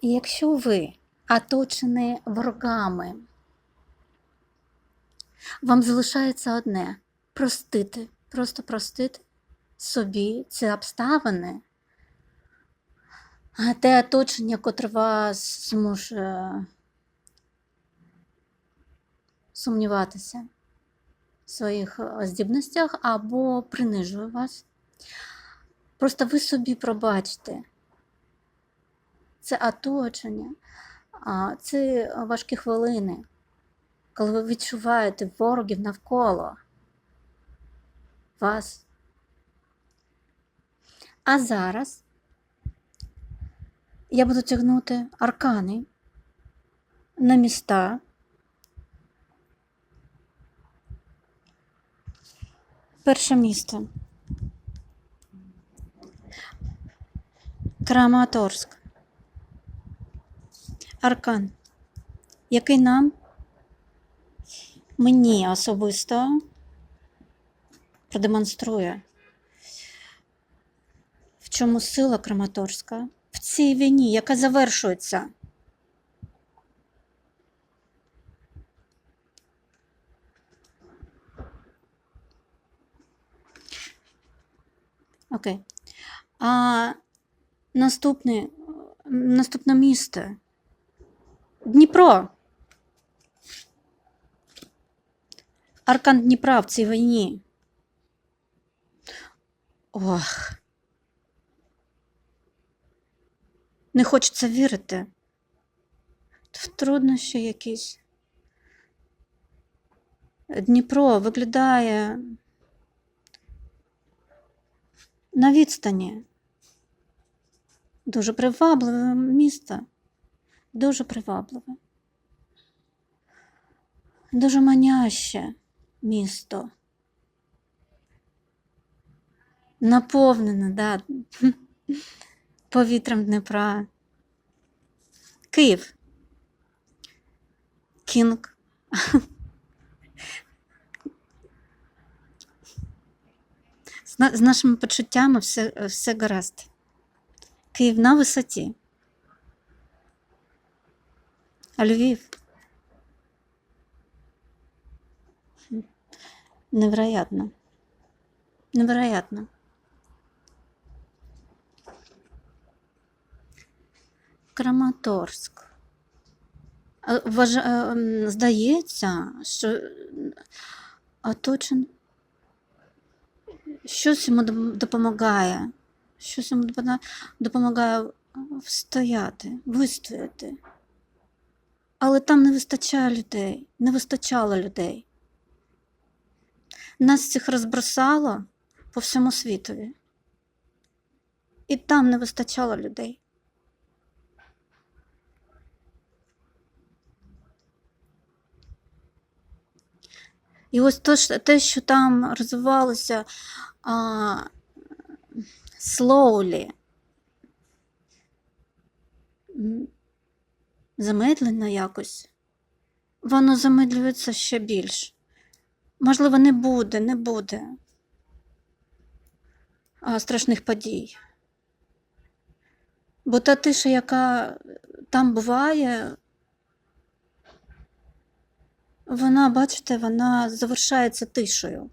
І якщо ви оточені ворогами, вам залишається одне простити, просто простити собі ці обставини, те оточення, котре вас зможе сумніватися в своїх здібностях або принижує вас. Просто ви собі пробачте це оточення, це важкі хвилини, коли ви відчуваєте ворогів навколо вас. А зараз я буду тягнути аркани на міста. Перше місто. Краматорськ. Аркан, який нам мені особисто продемонструє, в чому сила Краматорська в цій війні, яка завершується. Окей. А наступне, наступне місто. Дніпро. Аркан Дніпра в цій війні. Ох. Не хочеться вірити. В труднощі якісь. Дніпро виглядає на відстані. Дуже привабливе місто. Дуже привабливе. Дуже маняще місто. Наповнене, да, повітрям Дніпра. Київ. Кінг. З, нашими почуттями все, все гаразд. Київ на висоті. А Львів. Невероятно. Невероятно. Краматорськ. М, Здається, що оточен щось йому допомагає. Щось йому допомагає встояти, вистояти. Але там не вистачає людей, не вистачало людей. Нас всіх розбросало по всьому світові. І там не вистачало людей. І ось те, що там розвивалося а, slowly, замедлено якось, воно замедлюється ще більш. Можливо, не буде, не буде а, страшних подій. Бо та тиша, яка там буває, вона, бачите, вона завершається тишею.